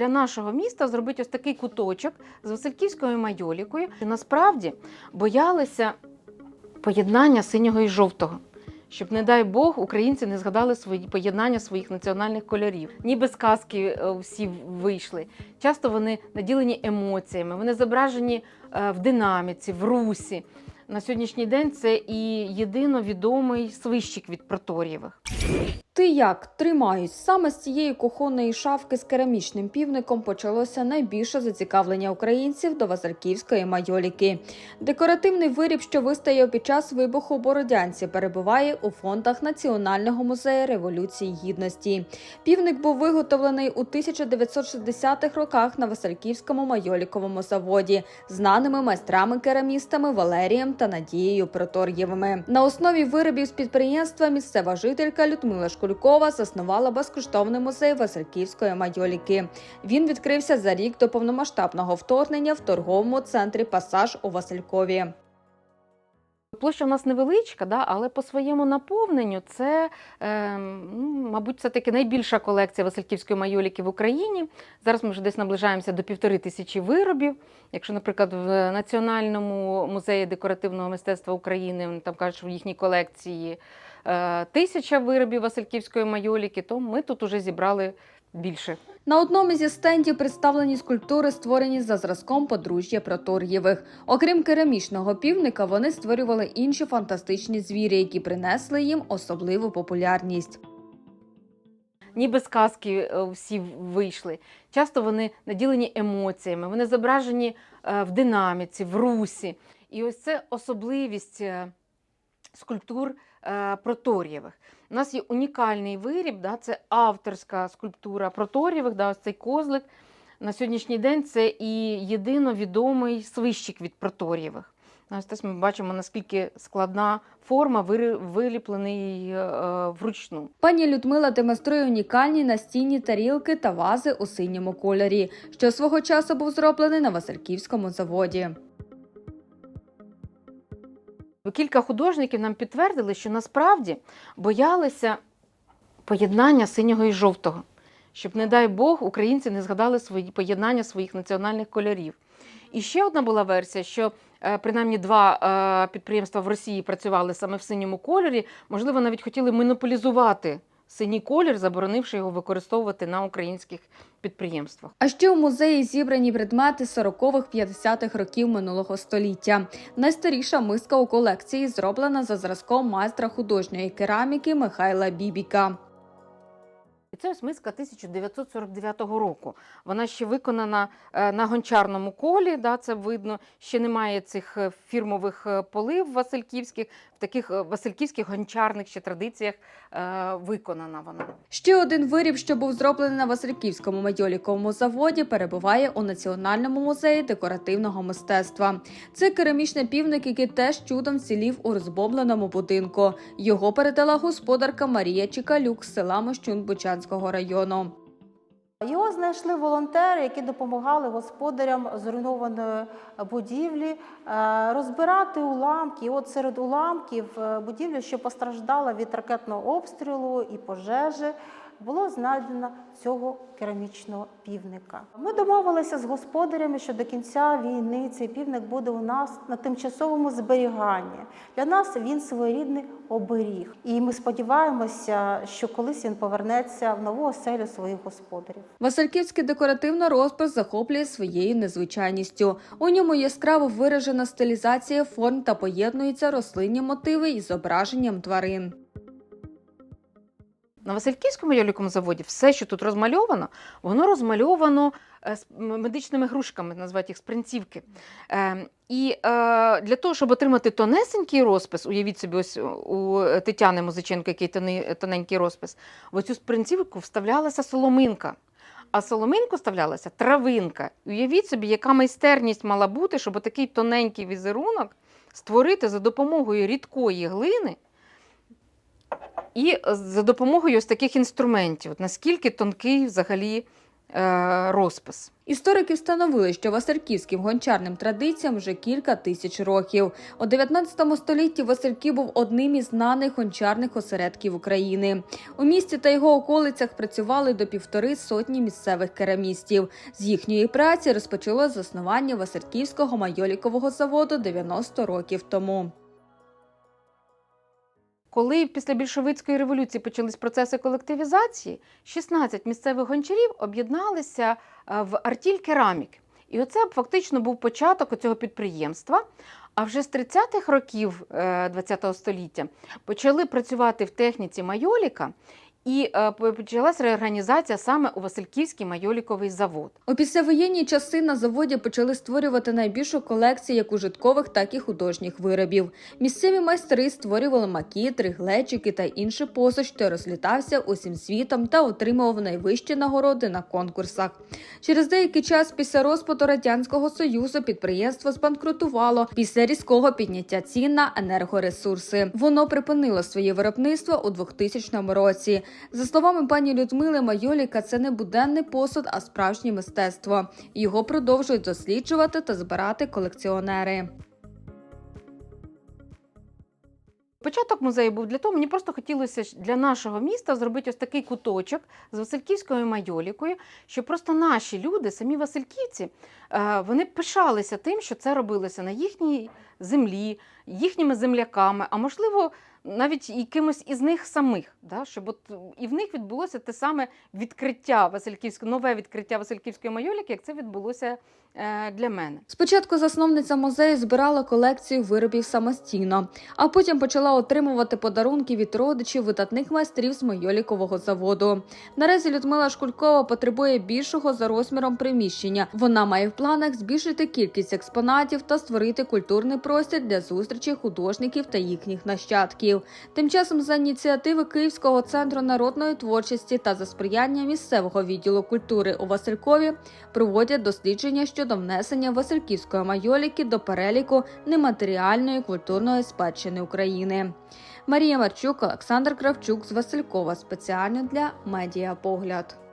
для нашого міста зробити ось такий куточок з Васильківською майолікою. Насправді боялися поєднання синього і жовтого. Щоб, не дай Бог, українці не згадали свої поєднання своїх національних кольорів. Ніби сказки е, всі вийшли. Часто вони наділені емоціями, вони зображені е, в динаміці, в русі. На сьогоднішній день це і єдино відомий свищик від проторієвих. Ти як тримаюсь? Саме з цієї кухонної шафки з керамічним півником почалося найбільше зацікавлення українців до Васильківської майоліки. Декоративний виріб, що вистояв під час вибуху Бородянці, перебуває у фондах Національного музею Революції Гідності. Півник був виготовлений у 1960-х роках на Васильківському майоліковому заводі, знаними майстрами-керамістами Валерієм та Надією Протор'євими. На основі виробів з підприємства місцева жителька Людмила Шкулькова заснувала безкоштовний музей Васильківської майоліки. Він відкрився за рік до повномасштабного вторгнення в торговому центрі Пасаж у Василькові. Площа у нас невеличка, да, але по своєму наповненню це, е, мабуть, це таки найбільша колекція Васильківської майоліки в Україні. Зараз ми вже десь наближаємося до півтори тисячі виробів. Якщо, наприклад, в Національному музеї декоративного мистецтва України там кажуть, що в їхній колекції е, тисяча виробів Васильківської майоліки, то ми тут уже зібрали більше. На одному зі стендів представлені скульптури, створені за зразком подружжя Протор'євих. Окрім керамічного півника, вони створювали інші фантастичні звірі, які принесли їм особливу популярність. ніби сказки е, всі вийшли. Часто вони наділені емоціями, вони зображені е, в динаміці, в русі. І ось це особливість е, скульптур е, Протор'євих. У нас є унікальний виріб, да, це авторська скульптура Протор'євих, да, ось цей козлик. На сьогоднішній день це і єдино відомий свищик від Протор'євих. Ось тут ми бачимо, наскільки складна форма, виліплений е, е, вручну. Пані Людмила демонструє унікальні настінні тарілки та вази у синьому кольорі, що свого часу був зроблений на Васильківському заводі. Кілька художників нам підтвердили, що насправді боялися поєднання синього і жовтого, щоб, не дай Бог, українці не згадали свої поєднання своїх національних кольорів. І ще одна була версія, що е, принаймні два е, підприємства в Росії працювали саме в синьому кольорі, можливо, навіть хотіли монополізувати синій колір, заборонивши його використовувати на українських підприємствах. А ще у музеї зібрані предмети 40-х-50-х років минулого століття. Найстаріша миска у колекції зроблена за зразком майстра художньої кераміки Михайла Бібіка. І це ось миска 1949 року. Вона ще виконана е, на гончарному колі, да, це видно. Ще немає цих е, фірмових е, полив васильківських, таких е, васильківських гончарних ще традиціях е, виконана вона. Ще один виріб, що був зроблений на Васильківському майоліковому заводі, перебуває у Національному музеї декоративного мистецтва. Це керамічний півник, який теж чудом вцілів у розбомбленому будинку. Його передала господарка Марія Чікалюк з села Мощун Бучанського району. Його знайшли волонтери, які допомагали господарям зруйнованої будівлі е, розбирати уламки. От серед уламків е, будівлі, що постраждала від ракетного обстрілу і пожежі, було знайдено цього керамічного півника. Ми домовилися з господарями, що до кінця війни цей півник буде у нас на тимчасовому зберіганні. Для нас він своєрідний оберіг. І ми сподіваємося, що колись він повернеться в нову оселю своїх господарів. Васильківський декоративний розпис захоплює своєю незвичайністю. У ньому яскраво виражена стилізація форм та поєднуються рослинні мотиви із зображенням тварин. На Васильківському ялікому заводі все, що тут розмальовано, воно розмальовано е, з медичними грушками, назвати їх спринцівки. Е, І е, для того, щоб отримати тонесенький розпис, уявіть собі, ось у Тетяни Музиченко, який тоненький розпис, в оцю спринцівку вставлялася соломинка. А соломинку вставлялася травинка. Уявіть собі, яка майстерність мала бути, щоб такий тоненький візерунок створити за допомогою рідкої глини і за допомогою ось таких інструментів. Наскільки тонкий взагалі е, розпис. Історики встановили, що васильківським гончарним традиціям вже кілька тисяч років. У 19 столітті Васильків був одним із знаних гончарних осередків України. У місті та його околицях працювали до півтори сотні місцевих керамістів. З їхньої праці розпочалось заснування Васильківського майолікового заводу 90 років тому. Коли після більшовицької революції почались процеси колективізації, 16 місцевих гончарів об'єдналися е, в артіль керамік. І оце фактично був початок цього підприємства. А вже з 30-х років ХХ століття почали працювати в техніці майоліка, і е, почалась реорганізація саме у Васильківський майоліковий завод. У післявоєнні часи на заводі почали створювати найбільшу колекцію як ужиткових, так і художніх виробів. Місцеві майстри створювали макітри, глечики та інший посуд, що розлітався усім світом та отримував найвищі нагороди на конкурсах. Через деякий час після розпаду радянського союзу підприємство збанкрутувало після різкого підняття цін на енергоресурси. Воно припинило своє виробництво у 2000 році. За словами пані Людмили Майоліка, це не буденний посуд, а справжнє мистецтво. Його продовжують досліджувати та збирати колекціонери. Початок музею був для того, мені просто хотілося для нашого міста зробити ось такий куточок з Васильківською майолікою, щоб просто наші люди, самі Васильківці, е, вони пишалися тим, що це робилося на їхній землі, їхніми земляками, а можливо, навіть якимось із них самих, да? щоб от і в них відбулося те саме відкриття Васильківського, нове відкриття Васильківської майоліки, як це відбулося е, для мене. Спочатку засновниця музею збирала колекцію виробів самостійно, а потім почала отримувати подарунки від родичів видатних майстрів з Майолікового заводу. Наразі Людмила Шкулькова потребує більшого за розміром приміщення. Вона має в планах збільшити кількість експонатів та створити культурний простір для зустрічі художників та їхніх нащадків. Тим часом за ініціативи Київського центру народної творчості та за сприяння місцевого відділу культури у Василькові проводять дослідження щодо внесення Васильківської майоліки до переліку нематеріальної культурної спадщини України. Марія Марчук, Олександр Кравчук з Василькова спеціально для Медіапогляд.